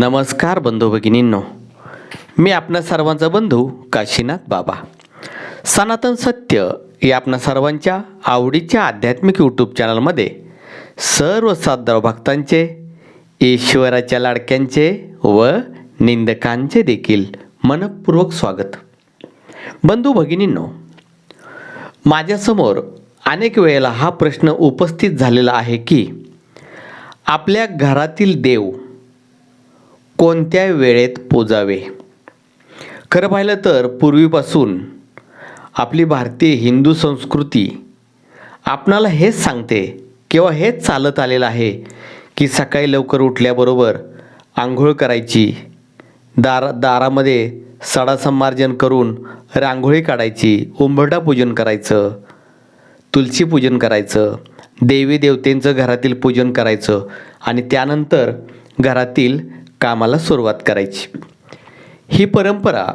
नमस्कार बंधू भगिनींनो. मी आपणा सर्वांचा बंधू काशीनाथ बाबा. सनातन सत्य या आपणा सर्वांच्या आवडीच्या आध्यात्मिक यूट्यूब चॅनलमध्ये सर्व साधराव भक्तांचे ईश्वराच्या लाडक्यांचे व निंदकांचे देखील मनपूर्वक स्वागत. बंधू भगिनींनो माझ्यासमोर अनेक वेळेला हा प्रश्न उपस्थित झालेला आहे की आपल्या घरातील देव कोणत्या वेळेत पूजावे? खरं पाहिलं तर पूर्वीपासून आपली भारतीय हिंदू संस्कृती आपणाला हेच सांगते किंवा हेच चालत आलेलं आहे की सकाळी लवकर उठल्याबरोबर आंघोळ करायची दार दारामध्ये सडा संमार्जन करून रांगोळी काढायची उंबरडा पूजन करायचं तुलसी पूजन करायचं देवी देवतेंचं घरातील पूजन करायचं आणि त्यानंतर घरातील कामाला सुरुवात करायची. ही परंपरा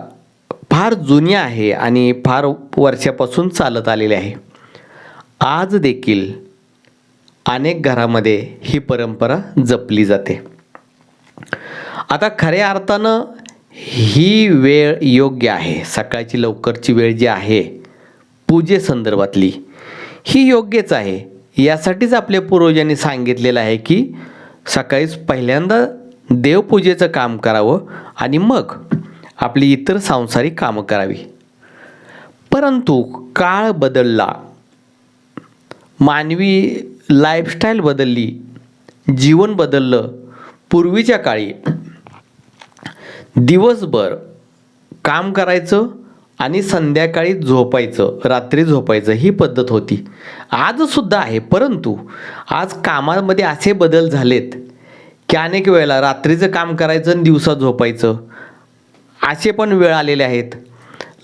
फार जुनी आहे आणि फार वर्षापासून चालत आलेली आहे. आज देखील अनेक घरामध्ये ही परंपरा जपली जाते. आता खऱ्या अर्थानं ही वेळ योग्य आहे. सकाळची लवकरची वेळ जी आहे पूजेसंदर्भातली ही योग्यच आहे. यासाठीच आपल्या पूर्वजांनी सांगितलेलं आहे की सकाळीच पहिल्यांदा देवपूजेचं काम करावं आणि मग आपली इतर सांसारिक कामं करावी. परंतु काळ बदलला. मानवी लाईफस्टाईल बदलली. जीवन बदललं. पूर्वीच्या काळी दिवसभर काम करायचं आणि संध्याकाळी झोपायचं रात्री झोपायचं ही पद्धत होती. आजसुद्धा आहे परंतु आज कामामध्ये असे बदल झालेत की अनेक वेळेला रात्रीचं काम करायचं आणि दिवसा झोपायचं. असे पण वेळ आलेले आहेत.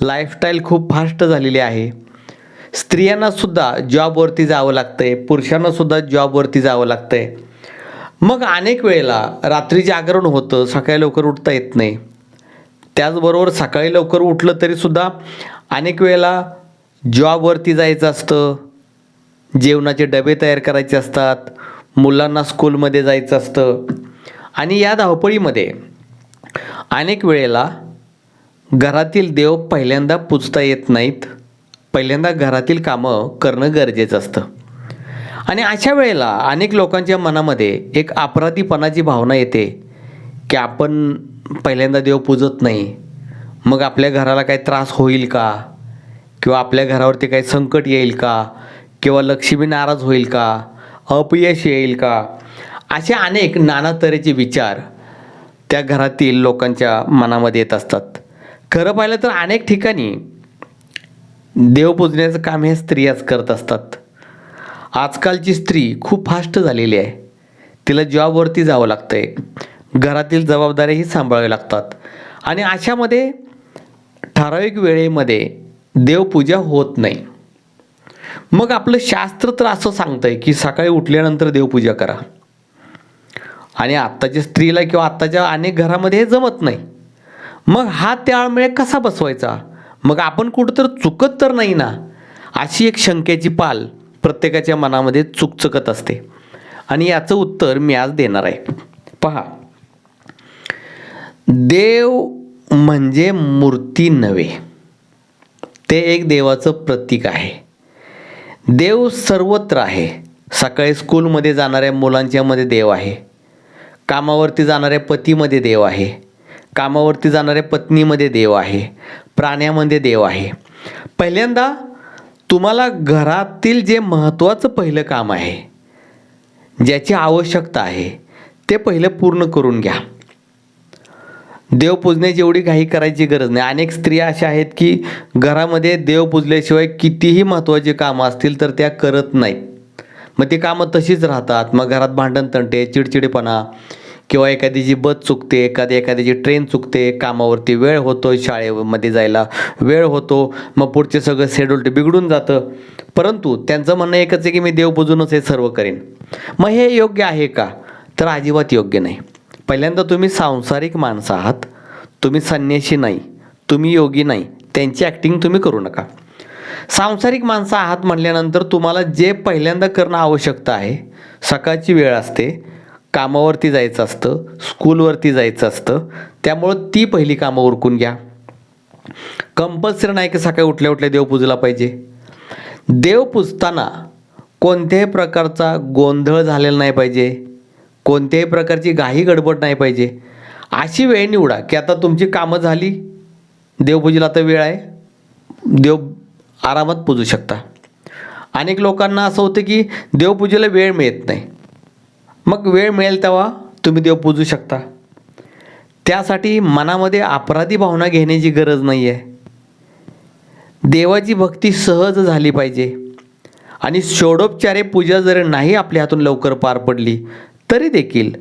लाईफस्टाईल खूप फास्ट झालेली आहे. स्त्रियांनासुद्धा जॉबवरती जावं लागतं आहे पुरुषांनासुद्धा जॉबवरती जावं लागतं आहे मग अनेक वेळेला रात्री जागरण होतं सकाळी लवकर उठता येत नाही. त्याचबरोबर सकाळी लवकर उठलं तरीसुद्धा अनेक वेळेला जॉबवरती जायचं असतं. जेवणाचे डबे तयार करायचे असतात. मुलांना स्कूलमध्ये जायचं असतं. आणि या धावपळीमध्ये अनेक वेळेला घरातील देव पहिल्यांदा पूजता येत नाहीत. पहिल्यांदा घरातील कामं करणं गरजेचं असतं. आणि अशा वेळेला अनेक लोकांच्या मनामध्ये एक अपराधीपणाची भावना येते की आपण पहिल्यांदा देव पूजत नाही. मग आपल्या घराला काही त्रास होईल का? किंवा आपल्या घरावरती काही संकट येईल का? किंवा लक्ष्मी नाराज होईल का? अपयश येईल का? असे अनेक नाना तऱ्हेचे विचार त्या घरातील लोकांच्या मनामध्ये येत असतात. खरं पाहिलं तर अनेक ठिकाणी देव पूजण्याचं काम हे स्त्रियाच करत असतात. आजकालची स्त्री खूप फास्ट झालेली आहे. तिला जॉबवरती जावं लागतं आहे घरातील जबाबदाऱ्याही सांभाळाव्या लागतात. आणि अशामध्ये ठराविक वेळेमध्ये देवपूजा होत नाही. मग आपलं शास्त्र तर असं सांगतंय की सकाळी उठल्यानंतर देवपूजा करा. आणि आत्ताच्या स्त्रीला किंवा आत्ताच्या अनेक घरामध्ये हे जमत नाही. मग हा त्याळमेळ कसा बसवायचा? मग आपण कुठं तर चुकत तर नाही ना? अशी एक शंकेची पाल प्रत्येकाच्या मनामध्ये चुकचुकत असते. आणि याचं उत्तर मी आज देणार आहे. पहा. देव म्हणजे मूर्ती नव्हे. ते एक देवाचं प्रतीक आहे. देव सर्वत्र आहे. सकाळी स्कूलमध्ये जाणाऱ्या मुलांच्यामध्ये देव आहे. कामावरती जाणाऱ्या पतीमध्ये देव आहे. कामावरती जाणाऱ्या पत्नीमध्ये देव आहे. प्राण्यामध्ये देव आहे. पहिल्यांदा तुम्हाला घरातील जे महत्त्वाचं पहिलं काम आहे ज्याची आवश्यकता आहे ते पहिलं पूर्ण करून घ्या. देव पूजण्याची एवढी घाई करायची गरज नाही. अनेक स्त्रिया अशा आहेत की घरामध्ये देव पूजल्याशिवाय कितीही महत्त्वाची कामं असतील तर त्या करत नाहीत. मग ती कामं तशीच राहतात. मग घरात भांडण तंटे चिडचिडेपणा किंवा एखाद्याची बस चुकते एखादी एखाद्याची ट्रेन चुकते कामावरती वेळ होतो शाळेमध्ये जायला. वेळ होतो मग पुढचे सगळं शेड्यूल बिघडून जातं. परंतु त्यांचं म्हणणं एकच आहे की मी देव पूजूनच हे सर्व करेन. मग हे योग्य आहे का? तर अजिबात योग्य नाही. पहिल्यांदा तुम्ही सांसारिक माणसं आहात. तुम्ही संन्याशी नाही. तुम्ही योगी नाही. त्यांची ॲक्टिंग तुम्ही करू नका. सांसारिक माणसं आहात म्हटल्यानंतर तुम्हाला जे पहिल्यांदा करणं आवश्यकता आहे सकाळची वेळ असते कामावरती जायचं असतं स्कूलवरती जायचं असतं त्यामुळं ती पहिली कामं उरकून घ्या. कंपल्सरी नाही की सकाळी उठल्या उठल्या देव पूजला पाहिजे. देव पूजताना कोणत्याही प्रकारचा गोंधळ झालेला नाही पाहिजे. कोणत्याही प्रकारची घाई गडबड नाही पाहिजे. अशी वेळ निवडा की आता तुमची कामं झाली देवपूजेला आता वेळ आहे देव आरामात पूजू शकता. अनेक लोकांना असं होतं की देवपूजेला वेळ मिळत नाही. मग वेळ मिळेल तेव्हा तुम्ही देव पूजू शकता. त्यासाठी मनामध्ये अपराधी भावना घेण्याची गरज नाही आहे देवाची भक्ती सहज झाली पाहिजे. आणि षोडोपचारे पूजा जर नाही आपल्या हातून लवकर पार पडली तरी देखील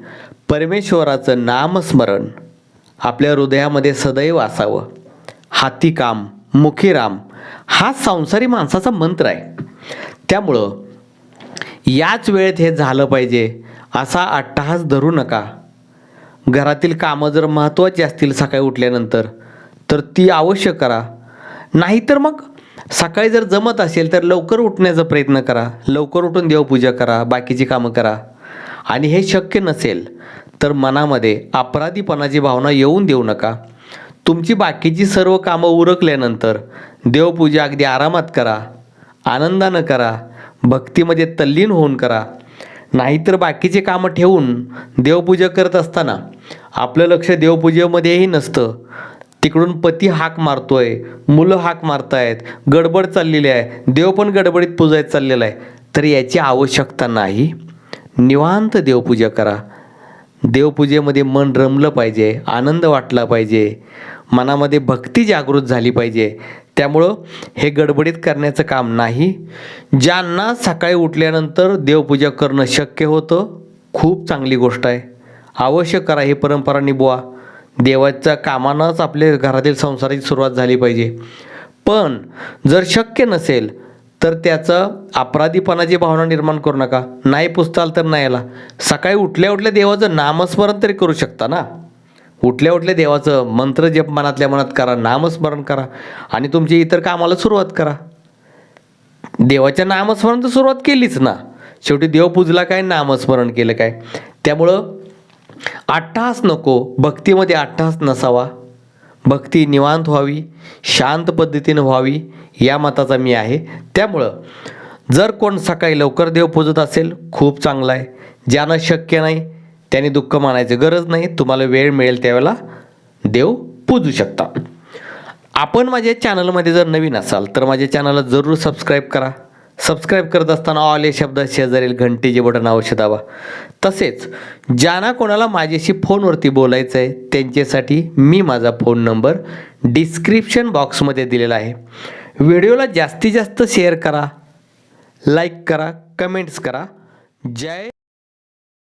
परमेश्वराचं नामस्मरण आपल्या हृदयामध्ये सदैव असावं. हाती काम मुखी राम हा संसारी माणसाचा मंत्र आहे. त्यामुळं याच वेळेत हे झालं पाहिजे. असा अट्टहास धरू नका. घरातील कामं जर महत्त्वाची असतील सकाळी उठल्यानंतर तर ती अवश्य करा. नाहीतर मग सकाळी जर जमत असेल तर लवकर उठण्याचा प्रयत्न करा. लवकर उठून देवपूजा करा बाकीची कामं करा. आणि हे शक्य नसेल तर मनामध्ये अपराधीपणाची भावना येऊन देऊ नका. तुमची बाकीची सर्व कामं उरकल्यानंतर देवपूजा अगदी आरामात करा. आनंदानं करा. भक्तीमध्ये तल्लीन होऊन करा. नाहीतर बाकीचे कामं ठेवून देवपूजा करत असताना आपलं लक्ष देवपूजेमध्येही नसतं. तिकडून पती हाक मारतोय मुलं हाक मारतायत गडबड चाललेली आहे देव पण गडबडीत पूजायत चाललेला आहे. तर याची आवश्यकता नाही. निवांत देवपूजा करा. देवपूजेमध्ये मन रमलं पाहिजे आनंद वाटला पाहिजे मनामध्ये भक्ती जागृत झाली पाहिजे. त्यामुळं हे गडबडीत करण्याचं काम नाही. ज्यांना सकाळी उठल्यानंतर देवपूजा करणं शक्य होतं खूप चांगली गोष्ट आहे. अवश्य करा ही परंपरा निभवा. देवाच्या कामानंच आपल्या घरातील संसाराची सुरुवात झाली पाहिजे. पण जर शक्य नसेल तर त्याचं अपराधीपणाची भावना निर्माण करू नका. नाही पुसताल तर नाही याला सकाळी उठल्या उठल्या देवाचं नामस्मरण तरी करू शकता ना? उठल्या उठल्या देवाचं मंत्र जप मनातल्या मनात करा नामस्मरण करा आणि तुमची इतर कामाला सुरुवात करा. देवाच्या नामस्मरण तर सुरुवात केलीच ना. शेवटी देव पूजला काय नामस्मरण केलं काय? त्यामुळं अट्टहास नको भक्तीमध्ये अट्टहास नसावा. भक्ती निवांत व्हावी शांत पद्धतीनं व्हावी या मताचा मी आहे. त्यामुळं जर कोण सकाळी लवकर देव पूजत असेल खूप चांगलं आहे. ज्यांना शक्य नाही त्याने दुःख मानायची गरज नाही. तुम्हाला वेळ मिळेल त्यावेळेला देव पूजू शकता. आपण माझ्या चॅनलमध्ये जर नवीन असाल तर माझ्या चॅनलला जरूर सबस्क्राईब करा. सबस्क्राईब करत असताना ऑल या शब्दात शेजारील घंटेचे बटन अवश्य दाबा. तसेच ज्यांना कोणाला माझ्याशी फोनवरती बोलायचं आहे त्यांच्यासाठी मी माझा फोन नंबर डिस्क्रिप्शन बॉक्समध्ये दिलेला आहे. व्हिडिओला जास्तीत जास्त शेअर करा लाईक करा कमेंट्स करा. जय